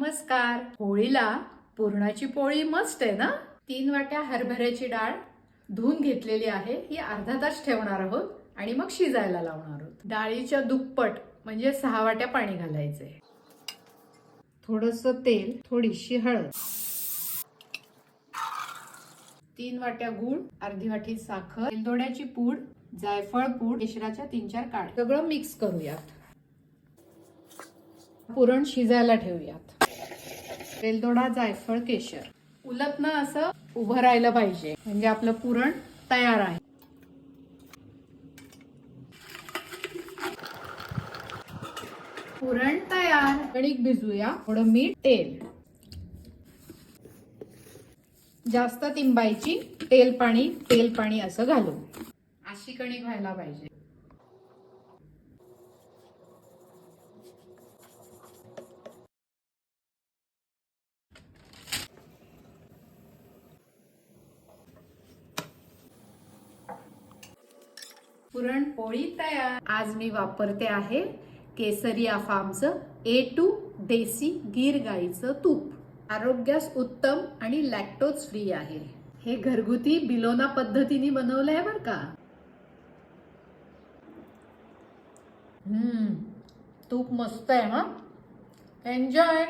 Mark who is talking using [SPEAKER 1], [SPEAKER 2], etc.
[SPEAKER 1] नमस्कार. होळीला पुरणाची पोळी मस्त आहे ना? तीन वाट्या हरभऱ्याची डाळ धुवून घेतलेली आहे. ही अर्धा तास ठेवणार आहोत आणि मग शिजायला लावणार आहोत. डाळीच्या दुप्पट म्हणजे सहा वाट्या पाणी घालायचंय थोडस तेल थोडीशी हळद. तीन वाट्या गुळ अर्धी वाटी साखर वेलदोड्याची पूड जायफळ पूड केशराच्या तीन चार काळ सगळं मिक्स करूयात. पुरण शिजायला ठेवूयात. वेलदोडा जायफळ केशर. उलटनं असं उभं राहिलं पाहिजे. म्हणजे आपलं पुरण तयार आहे. पुरण तयार. कणिक भिजूया. थोडं मीठ तेल. जास्त तिंबायची तेल पाणी तेल पाणी असं घालू अशी कणिक व्हायला पाहिजे. पुरणपोळी तयार. आज मी वापरते आहे केसरिया फार्मचं ए टू देसी गीर गाईचं तूप. आरोग्यास उत्तम आणि लॅक्टोज फ्री आहे. हे घरगुती बिलोना पद्धतीने बनवलं आहे बरं का? हम्म तूप मस्त आहे हा? एन्जॉय